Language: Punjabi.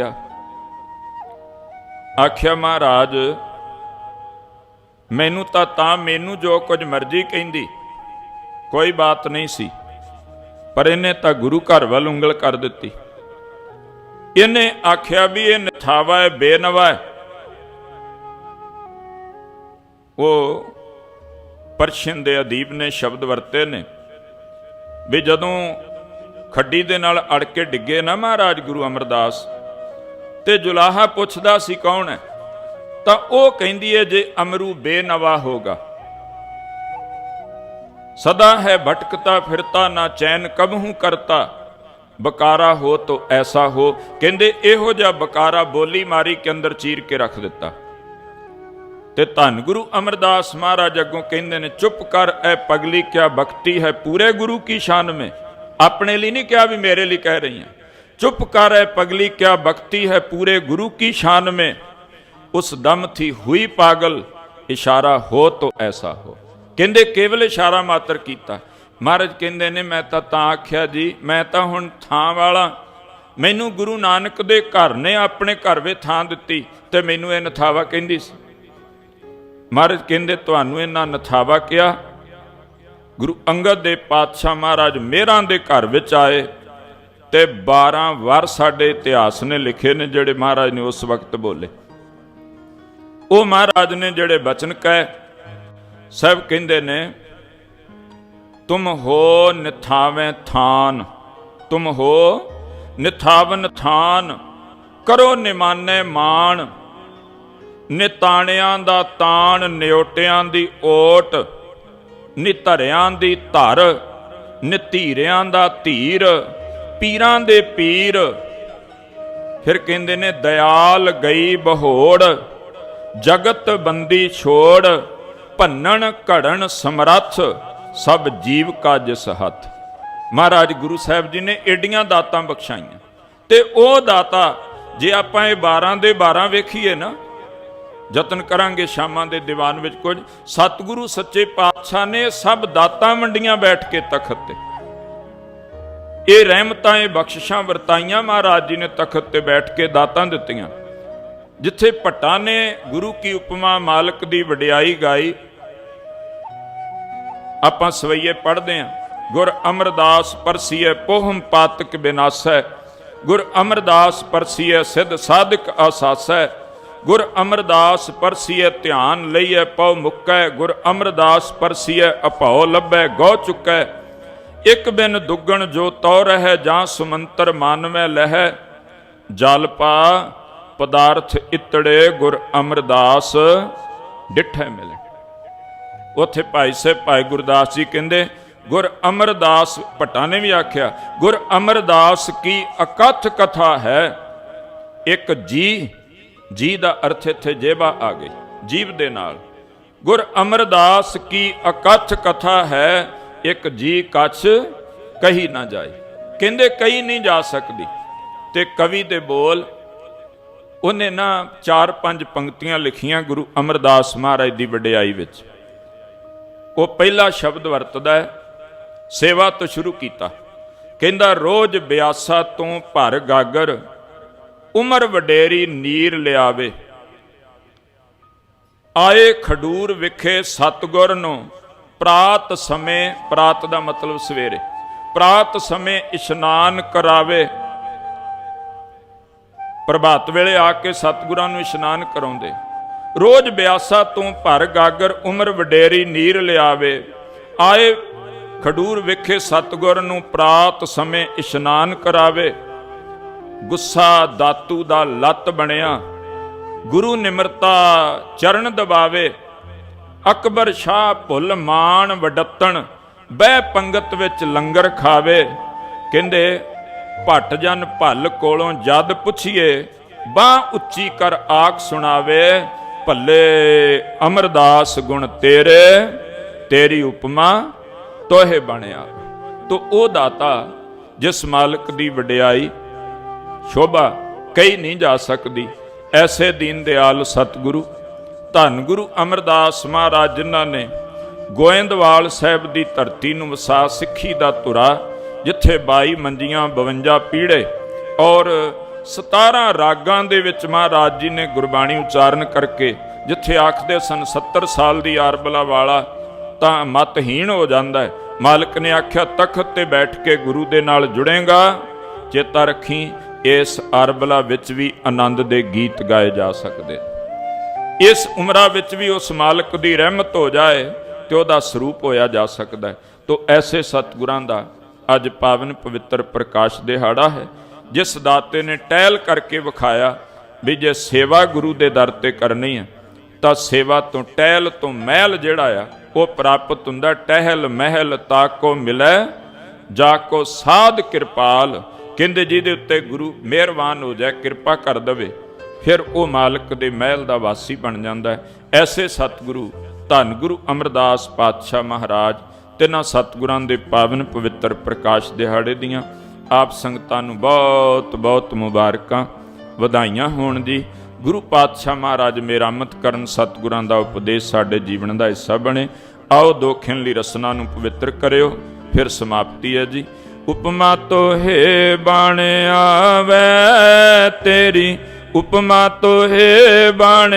ਆ ਆਖਿਆ, ਮਹਾਰਾਜ, ਮੈਨੂੰ ਤਾਂ ਤਾਂ ਮੈਨੂੰ ਜੋ ਕੁਝ ਮਰਜ਼ੀ ਕਹਿੰਦੀ, ਕੋਈ ਬਾਤ ਨਹੀਂ ਸੀ, ਪਰ ਇਹਨੇ ਤਾਂ ਗੁਰੂ ਘਰ ਵੱਲ ਉਂਗਲ ਕਰ ਦਿੱਤੀ। ਇਹਨੇ ਆਖਿਆ ਵੀ ਇਹ ਨਿਥਾਵਾ ਹੈ, ਬੇਨਵਾ ਹੈ। ਉਹ ਪਰਸ਼ੀਅਨ ਦੇ ਅਦੀਬ ਨੇ ਸ਼ਬਦ ਵਰਤੇ ਨੇ, ਵੀ ਜਦੋਂ ਖੱਡੀ ਦੇ ਨਾਲ ਅੜ ਕੇ ਡਿੱਗੇ ਨਾ ਮਹਾਰਾਜ ਗੁਰੂ ਅਮਰਦਾਸ ਤੇ ਜੁਲਾਹਾ ਪੁੱਛਦਾ ਸੀ ਕੌਣ ਹੈ? ਤਾਂ ਉਹ ਕਹਿੰਦੀ ਹੈ ਜੇ ਅਮਰੂ ਬੇਨਵਾ ਹੋਗਾ ਸਦਾ ਹੈ ਭਟਕਤਾ, ਫਿਰਤਾ ਨਾ ਚੈਨ, ਕਬਹੂ ਕਰਤਾ। ਬਕਾਰਾ ਹੋ ਤੋ ਐਸਾ ਹੋ। ਕਹਿੰਦੇ ਇਹੋ ਜਿਹਾ ਬਕਾਰਾ ਬੋਲੀ ਮਾਰੀ ਕੇ ਅੰਦਰ ਚੀਰ ਕੇ ਰੱਖ ਦਿੱਤਾ। ਤੇ ਧੰਨ ਗੁਰੂ ਅਮਰਦਾਸ ਮਹਾਰਾਜ ਅੱਗੋਂ ਕਹਿੰਦੇ ਨੇ, ਚੁੱਪ ਕਰ, ਐ ਪਗਲੀ ਕਿਆ ਬਖਤੀ ਹੈ? ਪੂਰੇ ਗੁਰੂ ਕੀ ਸ਼ਾਨ ਮੇ? ਆਪਣੇ ਲਈ ਨਹੀਂ ਕਿਹਾ ਵੀ ਮੇਰੇ ਲਈ ਕਹਿ ਰਹੀ ਹੈ? ਚੁੱਪ ਕਰ ਐ ਪਗਲੀ, ਕਿਆ ਬਖਤੀ ਹੈ ਪੂਰੇ ਗੁਰੂ ਕੀ ਸ਼ਾਨ ਮੇ? ਉਸ ਦਮ ਥੀ ਹੋਈ ਪਾਗਲ, ਇਸ਼ਾਰਾ ਹੋ ਤੋ ਐਸਾ ਹੋ। ਕਹਿੰਦੇ, ਕੇਵਲ ਇਸ਼ਾਰਾ ਮਾਤਰ ਕੀਤਾ। ਮਹਾਰਾਜ ਕਹਿੰਦੇ ਨੇ, ਮੈਂ ਤਾਂ ਤਾਂ ਆਖਿਆ ਜੀ, ਮੈਂ ਤਾਂ ਹੁਣ ਥਾਂ ਵਾਲਾ। ਮੈਨੂੰ ਗੁਰੂ ਨਾਨਕ ਦੇ ਘਰ ਨੇ ਆਪਣੇ ਘਰ ਵੇ ਥਾਂ ਦਿੱਤੀ ਤੇ ਮੈਨੂੰ ਇਹ ਨਥਾਵਾ ਕਹਿੰਦੀ ਸੀ। ਮਹਾਰਾਜ ਕਹਿੰਦੇ, ਤੁਹਾਨੂੰ ਇਹਨਾਂ ਨਥਾਵਾ ਕਿਹਾ ਗੁਰੂ ਅੰਗਦ ਦੇ ਪਾਤਸ਼ਾਹ ਮਹਾਰਾਜ ਮੇਰਾਂ ਦੇ ਘਰ ਵਿੱਚ ਆਏ। ਤੇ 12 ਵਾਰ ਸਾਡੇ ਇਤਿਹਾਸ ਨੇ ਲਿਖੇ ਨੇ ਜਿਹੜੇ ਮਹਾਰਾਜ ਨੇ ਉਸ ਵਕਤ ਬੋਲੇ। ਉਹ ਮਹਾਰਾਜ ਨੇ ਜਿਹੜੇ ਬਚਨ ਕਹੇ, ਸਭ ਕਹਿੰਦੇ ਨੇ, ਤੁਮ ਹੋ ਨਿਥਾਵੇਂ ਥਾਨ, ਤੁਮ ਹੋ ਨਿਥਾਵਨ ਥਾਨ, ਕਰੋ ਨਿਮਾਨੇ ਮਾਣ, ਨਿਤਾਣਿਆਂ ਦਾ ਤਾਣ ਨਿਓਟਿਆਂ ਦੀ ਓਟ, ਨਿਧਰਿਆਂ ਦੀ ਧਰ, ਨਿਧੀਰਿਆਂ ਦਾ ਧੀਰ ਪੀਰਾਂ ਦੇ ਪੀਰ। ਫਿਰ ਕਹਿੰਦੇ ਨੇ, ਦਇਆਲ ਗਈ ਬਹੋੜ, ਜਗਤ ਬੰਦੀ ਛੋੜ, ਭੰਨਣ ਘੜਨ ਸਮਰੱਥ, ਸਭ ਜੀਵ ਕਾ ਜਿਸ ਹੱਥ ਮਹਾਰਾਜ ਗੁਰੂ ਸਾਹਿਬ ਜੀ ਨੇ ਏਡੀਆਂ ਦਾਤਾਂ ਬਖਸ਼ਾਈਆਂ। ਤੇ ਉਹ ਦਾਤਾ, ਜੇ ਆਪਾਂ ਇਹ 12 ਦੇ 12 ਵੇਖੀਏ ਨਾ, ਯਤਨ ਕਰਾਂਗੇ ਸ਼ਾਮਾਂ ਦੇ ਦੀਵਾਨ ਵਿੱਚ ਕੁਝ, ਸਤਿਗੁਰੂ ਸੱਚੇ ਪਾਤਸ਼ਾਹ ਨੇ ਸਭ ਦਾਤਾਂ ਮੰਡੀਆਂ ਬੈਠ ਕੇ ਤਖਤ ਤੇ। ਇਹ ਰਹਿਮਤਾਂ, ਇਹ ਬਖਸ਼ਿਸ਼ਾਂ ਵਰਤਾਈਆਂ ਮਹਾਰਾਜ ਜੀ ਨੇ ਤਖਤ ਤੇ ਬੈਠ ਕੇ ਦਾਤਾਂ ਦਿੱਤੀਆਂ। ਜਿੱਥੇ ਭੱਟਾਂ ਨੇ ਗੁਰੂ ਕੀ ਉਪਮਾ ਮਾਲਕ ਦੀ ਵਡਿਆਈ ਗਾਈ, ਆਪਾਂ ਸਵਈਏ ਪੜ੍ਹਦੇ ਆਂ। ਗੁਰ ਅਮਰਦਾਸ ਪਰਸੀਏ ਪੋਹਮ ਪਾਤਕ ਬਿਨਾਸੈ, ਗੁਰ ਅਮਰਦਾਸ ਪਰਸੀਏ ਸਿਧ ਸਾਧਕ ਆਸਾਸੈ, ਗੁਰ ਅਮਰਦਾਸ ਪਰਸੀਏ ਧਿਆਨ ਲਈਏ ਪਉ ਮੁੱਕੈ, ਗੁਰ ਅਮਰਦਾਸ ਪਰਸੀਏ ਅਭਉ ਲੱਭੈ ਗਉ ਚੁੱਕੈ। ਇਕ ਬਿਨ ਦੁੱਗਣ ਜੋ ਤਉ ਰਹਿ ਜਾਂ ਸੁਮੰਤਰ ਮਾਨਵੈ ਲਹਿ, ਜਲ ਪਦਾਰਥ ਇਤੜੇ ਗੁਰ ਅਮਰਦਾਸ ਡਿਠੈ ਮਿਲੇ। ਉੱਥੇ ਭਾਈ ਸਾਹਿਬ, ਭਾਈ ਗੁਰਦਾਸ ਜੀ ਕਹਿੰਦੇ, ਗੁਰ ਅਮਰਦਾਸ, ਭੱਟਾ ਨੇ ਵੀ ਆਖਿਆ, ਗੁਰ ਅਮਰਦਾਸ ਕੀ ਅਕਥ ਕਥਾ ਹੈ? ਇੱਕ ਜੀ ਜੀ ਦਾ ਅਰਥ ਇੱਥੇ ਜੇਬਾ ਆ ਗਈ ਜੀਵ ਦੇ ਨਾਲ। ਗੁਰ ਅਮਰਦਾਸ ਕੀ ਅਕਥ ਕਥਾ ਹੈ? ਇੱਕ ਜੀ ਕੱਛ ਕਹੀ ਨਾ ਜਾਏ। ਕਹਿੰਦੇ ਕਹੀ ਨਹੀਂ ਜਾ ਸਕਦੀ। ਤੇ ਕਵੀ ਦੇ ਬੋਲ, ਉਹਨੇ ਨਾ ਚਾਰ ਪੰਜ ਪੰਕਤੀਆਂ ਲਿਖੀਆਂ ਗੁਰੂ ਅਮਰਦਾਸ ਮਹਾਰਾਜ ਦੀ ਵਡਿਆਈ ਵਿੱਚ। ਉਹ ਪਹਿਲਾ ਸ਼ਬਦ ਵਰਤਦਾ ਹੈ, ਸੇਵਾ ਤੋਂ ਸ਼ੁਰੂ ਕੀਤਾ। ਕਹਿੰਦਾ, ਰੋਜ਼ ਬਿਆਸਾ ਤੋਂ ਭਰ ਗਾਗਰ, ਉਮਰ ਵਡੇਰੀ ਨੀਰ ਲਿਆਵੇ। ਆਏ ਖਡੂਰ ਵਿਖੇ ਸਤਗੁਰ ਨੂੰ ਪ੍ਰਾਤ ਸਮੇਂ, ਪ੍ਰਾਤ ਦਾ ਮਤਲਬ ਸਵੇਰੇ। ਪ੍ਰਾਤ ਸਮੇਂ ਇਸ਼ਨਾਨ ਕਰਾਵੇ। ਪ੍ਰਭਾਤ ਵੇਲੇ ਆ ਕੇ ਸਤਿਗੁਰਾਂ ਨੂੰ ਇਸ਼ਨਾਨ ਕਰਾਉਂਦੇ। ਰੋਜ਼ ਬਿਆਸਾ ਤੋਂ ਭਰ ਗਾਗਰ, ਉਮਰ ਵਡੇਰੀ, ਨੀਰ ਲਿਆਵੇ। ਆਏ ਖਡੂਰ ਵਿਖੇ ਸਤਗੁਰ ਨੂੰ ਪ੍ਰਾਤ ਸਮੇਂ ਇਸ਼ਨਾਨ ਕਰਾਵੇ। ਗੁੱਸਾ ਦਾਤੂ ਦਾ ਲੱਤ ਬਣਿਆ। ਗੁਰੂ ਨਿਮਰਤਾ ਚਰਨ ਦਬਾਵੇ। ਅਕਬਰ ਸ਼ਾਹ ਭੁੱਲ ਮਾਨ ਵਡੱਤਣ, ਬਹਿ ਪੰਗਤ ਵਿੱਚ ਲੰਗਰ ਖਾਵੇ। ਕਹਿੰਦੇ, ਭੱਟ ਜਨ ਭੱਲ ਕੋਲੋਂ ਜਦ ਪੁੱਛੀਏ, ਬਾਹ ਉੱਚੀ ਕਰ ਆਖ ਸੁਣਾਵੇ, ਭੱਲੇ ਅਮਰਦਾਸ ਗੁਣ ਤੇਰੇ, ਤੇਰੀ ਉਪਮਾ ਤੋਹੇ ਬਣਿਆ। ਤੋ ਉਹ ਦਾਤਾ ਜਿਸ ਮਾਲਕ ਦੀ ਵਡਿਆਈ ਸ਼ੋਭਾ ਕਹੀ ਨਹੀਂ ਜਾ ਸਕਦੀ, ਐਸੇ ਦੀਨ ਦਿਆਲ ਸਤਿਗੁਰੂ ਧੰਨ ਗੁਰੂ ਅਮਰਦਾਸ ਮਹਾਰਾਜ ਜਿਨ੍ਹਾਂ ਨੇ ਗੋਇੰਦਵਾਲ ਸਾਹਿਬ ਦੀ ਧਰਤੀ ਨੂੰ ਵਸਾ ਸਿੱਖੀ ਦਾ ਧੁਰਾ, ਜਿੱਥੇ 22 ਮੰਜੀਆਂ 52 ਪੀੜੇ ਔਰ 17 ਰਾਗਾਂ ਦੇ ਵਿੱਚ ਮਹਾਰਾਜ ਜੀ ਨੇ ਗੁਰਬਾਣੀ ਉਚਾਰਨ ਕਰਕੇ, ਜਿੱਥੇ ਆਖਦੇ ਸਨ 70 ਸਾਲ ਦੀ ਆਰਬਲਾ ਵਾਲਾ ਤਾਂ ਮਤਹੀਣ ਹੋ ਜਾਂਦਾ ਹੈ। ਮਾਲਕ ਨੇ ਆਖਿਆ, ਤਖਤ ਤੇ ਬੈਠ ਕੇ ਗੁਰੂ ਦੇ ਨਾਲ ਜੁੜੇਗਾ, ਚੇਤਾ ਰੱਖੀ ਇਸ ਅਰਬਲਾ ਵਿੱਚ ਵੀ ਆਨੰਦ ਦੇ ਗੀਤ ਗਾਏ ਜਾ ਸਕਦੇ। ਇਸ ਉਮਰਾਂ ਵਿੱਚ ਵੀ ਉਸ ਮਾਲਕ ਦੀ ਰਹਿਮਤ ਹੋ ਜਾਏ ਤੇ ਉਹਦਾ ਸਰੂਪ ਹੋਇਆ ਜਾ ਸਕਦਾ ਹੈ। ਤੋ ਐਸੇ ਸਤਿਗੁਰਾਂ ਦਾ ਅੱਜ ਪਾਵਨ ਪਵਿੱਤਰ ਪ੍ਰਕਾਸ਼ ਦਿਹਾੜਾ ਹੈ। ਜਿਸ ਦਾਤੇ ਨੇ ਟਹਿਲ ਕਰਕੇ ਵਿਖਾਇਆ ਵੀ ਜੇ ਸੇਵਾ ਗੁਰੂ ਦੇ ਦਰ ਤੇ ਕਰਨੀ ਹੈ, ਤਾਂ ਸੇਵਾ ਤੋਂ ਟਹਿਲ ਤੋਂ ਮਹਿਲ ਜਿਹੜਾ ਆ, ਉਹ ਪ੍ਰਾਪਤ ਹੁੰਦਾ ਟਹਿਲ ਮਹਿਲ ਤਾਕੋ ਮਿਲੈ, ਜਾ ਕੋ ਸਾਧ ਕਿਰਪਾਲ। ਕਹਿੰਦੇ ਜਿਹਦੇ ਉੱਤੇ ਗੁਰੂ ਮਿਹਰਬਾਨ ਹੋ ਜਾਏ, ਕਿਰਪਾ ਕਰ ਦਵੇ। ਫਿਰ ਉਹ ਮਾਲਕ ਦੇ ਮਹਿਲ ਦਾ ਵਾਸੀ ਬਣ ਜਾਂਦਾ ਹੈ। ਐਸੇ ਸਤਿਗੁਰੂ ਧੰਨ ਗੁਰੂ ਅਮਰਦਾਸ ਪਾਤਸ਼ਾਹ ਮਹਾਰਾਜ, ਤਿੰਨਾਂ ਸਤਿਗੁਰਾਂ ਦੇ ਪਾਵਨ ਪਵਿੱਤਰ ਪ੍ਰਕਾਸ਼ ਦਿਹਾੜੇ ਦੀਆਂ ਆਪ ਸੰਗਤਾਂ ਨੂੰ ਬਹੁਤ ਬਹੁਤ ਮੁਬਾਰਕਾਂ ਵਧਾਈਆਂ ਹੋਣ ਜੀ। ਗੁਰੂ ਪਾਤਸ਼ਾਹ ਮਹਾਰਾਜ ਮੇਰਾਮਤ ਕਰਨ ਸਤਿਗੁਰਾਂ ਦਾ ਉਪਦੇਸ਼ ਸਾਡੇ ਜੀਵਨ ਦਾ ਹਿੱਸਾ ਬਣੇ। ਆਓ ਦੋਖਿੰ ਲਈ ਰਸਨਾ ਨੂੰ ਪਵਿੱਤਰ ਕਰਿਓ, ਫਿਰ ਸਮਾਪਤੀ ਹੈ ਜੀ। ਉਪਮਾ ਤੋਹੇ ਬਾਣ ਆਵੇ ਤੇਰੀ ਉਪਮਾ ਤੋਹੇ ਬਾਣ